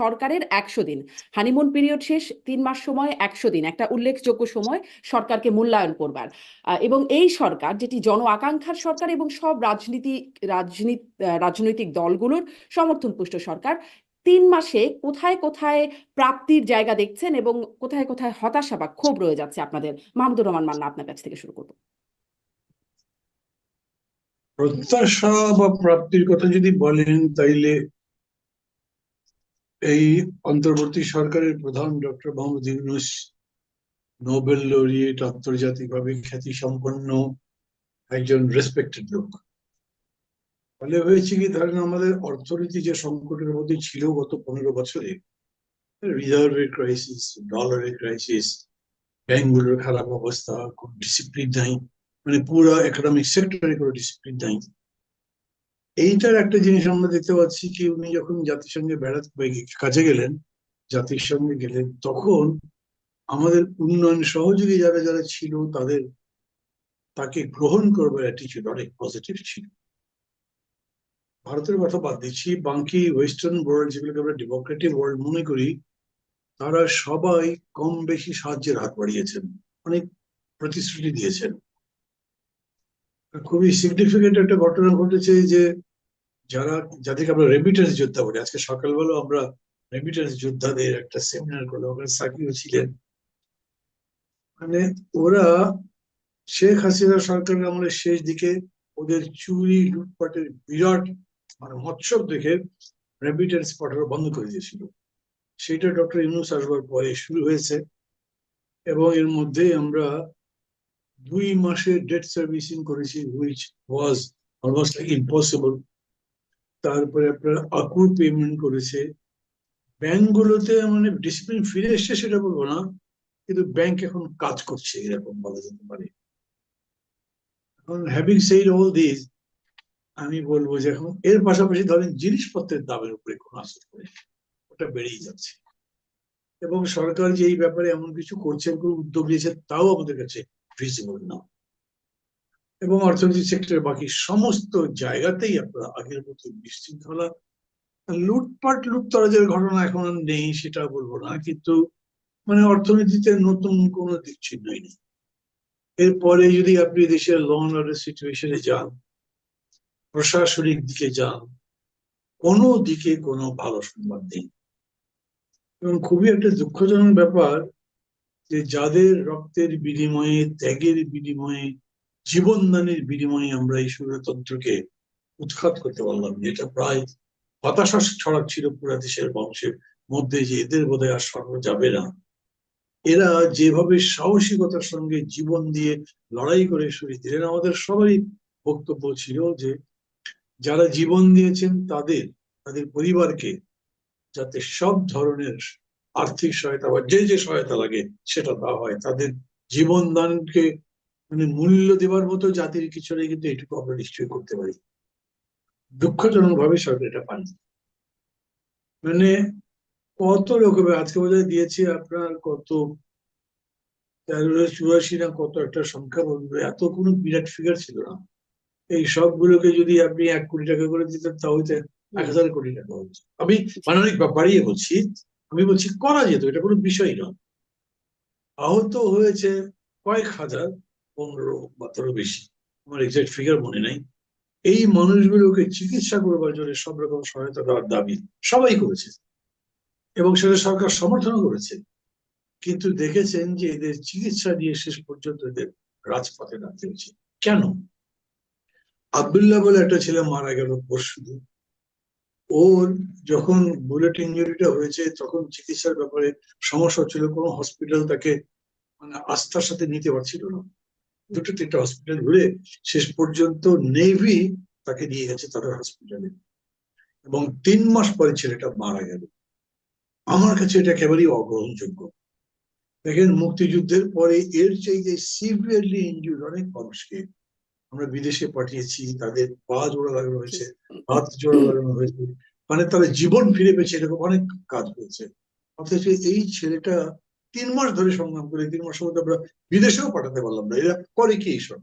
সরকারের একশো দিন। হানিমুন পিরিয়ড শেষ, তিন মাস সময়, একশো দিন। একটা উল্লেখযোগ্য সময় সরকারকে মূল্যায়ন করবার। এবং এই সরকার, যেটি জন আকাঙ্ক্ষার সরকার এবং সব রাজনীতি রাজনীতি রাজনৈতিক দলগুলোর সমর্থন পুষ্ট সরকার, তিন মাসে কোথায় কোথায় প্রাপ্তির জায়গা দেখছেন এবং কোথায় কোথায় হতাশা বা ক্ষোভ রয়ে যাচ্ছে আপনাদের? মাহমুদুর রহমান মান্না আপনার কাছ থেকে শুরু করব। প্রত্যাশা বা প্রাপ্তির কথা যদি বলেন তাইলে এই অন্তর্বর্তী সরকারের প্রধান doctor Mohammad Yunus Nobel laureate আন্তর্জাতিকভাবে খ্যাতি সম্পন্ন একজন রেসপেক্টেড লোক। ফলে হয়েছে কি, ধরেন আমাদের অর্থনীতি যে সংকটের মধ্যে ছিল গত পনেরো বছরে রিজার্ভের ক্রাইসিস ডলারের ক্রাইসিস ব্যাংকগুলোর খারাপ অবস্থা, কোন ডিসিপ্লিন নাই মানে পুরো একাডেমিক সেক্টরে কোনো ডিসিপ্লিন নাই। এইটার একটা জিনিস আমরা দেখতে পাচ্ছি কি, উনি যখন জাতিসংঘে বেড়াতে কাজে গেলেন, জাতিসংঘে গেলেন, তখন আমাদের উন্নয়ন সহযোগী যারা যারা ছিল, তাদের, তাকে গ্রহণ করবার অ্যাটিচিউড অনেক পজিটিভ ছিল। ভারতের কথা বাদ দিচ্ছি বাকি ওয়েস্টার্ন ওয়ার্ল্ড যেগুলোকে আমরা ডেমোক্রেটিক ওয়ার্ল্ড মনে করি, তারা সবাই কম বেশি সাহায্যের হাত বাড়িয়েছেন, অনেক প্রতিশ্রুতি দিয়েছেন। খুবই সিগনিফিকেন্ট একটা ঘটনা ঘটেছে যে যারা, যাদেরকে আমরা রেমিটেন্স যোদ্ধা বলি, আজকে সকালবেলা আমরা রেমিটেন্স যোদ্ধাদের একটা সেমিনার করলাম, ওখানে সাকিও ছিলেন। মানে ওরা শেখ হাসিনা সরকারের আমলের শেষ দিকে ওদের চুরি, লুটপাটের বিরাট মানে মৎসব দেখে রেমিটেন্স পাঠানো বন্ধ করে দিয়েছিল। সেটা ডক্টর ইউনুস আসবার পরে শুরু হয়েছে এবং এর মধ্যে আমরা দুই মাসে ডেট সার্ভিসিং করেছি হুইচ ওয়াজ অলমোস্ট ইম্পসিবল তারপরে আপনার আকুর পেমেন্ট করেছে। ব্যাংকগুলোতে মানে ডিসিপ্লিন ফিরে এসছে সেটা বলব না, কিন্তু ব্যাংক এখন কাজ করছে এরকম বলা যেতে পারে। এখন হ্যাভিং সেইড অল দিস আমি বলব যে এখন এর পাশাপাশি ধরেন জিনিসপত্রের দামের উপরে কোনো আসর করে ওটা বেড়েই যাচ্ছে। এবং সরকার যে এই ব্যাপারে এমন কিছু করছে, উদ্যোগ নিয়েছে, তাও আমাদের কাছে ভিজিবল না। এবং অর্থনৈতিক সেক্টরের বাকি সমস্ত জায়গাতেই আপনারা আগের মতো বিশৃঙ্খলা লুটপাট, লুটতরাজের ঘটনা এখন নেই, সেটা বলব না, কিন্তু মানে অর্থনীতিতে নতুন কোনো দিক চিহ্নই নেই এরপরে যদি আপনি দেশের ল অর্ডার সিচুয়েশনে যান, প্রশাসনিক দিকে যান, কোনো দিকে কোনো ভালো সংবাদ নেই। এবং খুবই একটা দুঃখজনক ব্যাপার যে যাদের রক্তের বিনিময়ে, ত্যাগের বিনিময়ে, জীবনদানের বিনিময়ে আমরা এই স্বৈরতন্ত্রকে উৎখাত করতে পারলাম যেটা প্রায় হতাশা ছড়াচ্ছিল পুরা দেশের বংশের মধ্যে যে এদের বোধহয় আর যাবে না। এরা যেভাবে সাহসিকতার সঙ্গে জীবন দিয়ে লড়াই করে শরীর দিলেন আমাদের সবারই বক্তব্য ছিল যে যারা জীবন দিয়েছেন তাদের তাদের পরিবারকে যাতে সব ধরনের আর্থিক সহায়তা বা যে যে সহায়তা লাগে সেটা দেওয়া হয়। তাদের জীবন দানকে মানে মূল্য দেওয়ার মতো জাতির কিছু নেই, কিন্তু এটুকু আমরা নিশ্চয়ই করতে পারি। দুঃখজনক ভাবে সরকার এটা পান মানে কত লোক আজকে বোধহয় দিয়েছে আপনার কত তেরো চুরাশি না কত একটা সংখ্যা বলবে, এত কোনো বিরাট ফিগার ছিল না। এই সবগুলোকে যদি আপনি এক কোটি টাকা করে দিতেন, তাহলে এক হাজার কোটি টাকা হচ্ছে আমি মানে অনেক বাড়িয়ে বলছি আমি বলছি, করা যেত, এটা কোনো বিষয় নয়। আহত হয়েছে কয়েক হাজার, পনেরো বা তারও বেশি। আমার এক্সাক্ট ফিগার মনে নাই। এই মানুষগুলোকে চিকিৎসা করবার জন্য সব রকম সহায়তা দেওয়ার দাবি সবাই করেছে। এবং সেটা সরকার সমর্থন করেছে। কিন্তু দেখেছেন যে এদের চিকিৎসা দিয়ে শেষ পর্যন্ত এদের রাজপথে নামতে হয়েছে। কেন? আবদুল্লাহ বলে একটা ছেলে মারা গেল পরশু ওর যখন বুলেট ইঞ্জুরিটা হয়েছে, তখন চিকিৎসার ব্যাপারে সমস্যা হচ্ছিল, কোনো হসপিটাল তাকে মানে আস্থার সাথে নিতে পারছিল না। দুটো তিনটা হসপিটাল ঘুরে শেষ পর্যন্ত নেভি তাকে নিয়ে গেছে তাদের হসপিটালে এবং তিন মাস পরে ছেলেটা মারা গেল। আমার কাছে এটা একেবারেই অগ্রহণযোগ্য। দেখেন, মুক্তিযুদ্ধের পরে এর চাইতে সিভিয়ারলি ইনজুর অনেক মানুষকে আমরা বিদেশে পাঠিয়েছি তাদের পা জোড়া লাগানো হয়েছে হাত জোড়া লাগানো হয়েছে। মানে তাদের জীবন ফিরে পেয়েছে এরকম অনেক কাজ হয়েছে। অথচ এই ছেলেটা তিন মাস ধরে সংগ্রাম করে তিন মাসের মধ্যে আমরা বিদেশেও পাঠাতে পারলাম না। এরা করে কি এইসব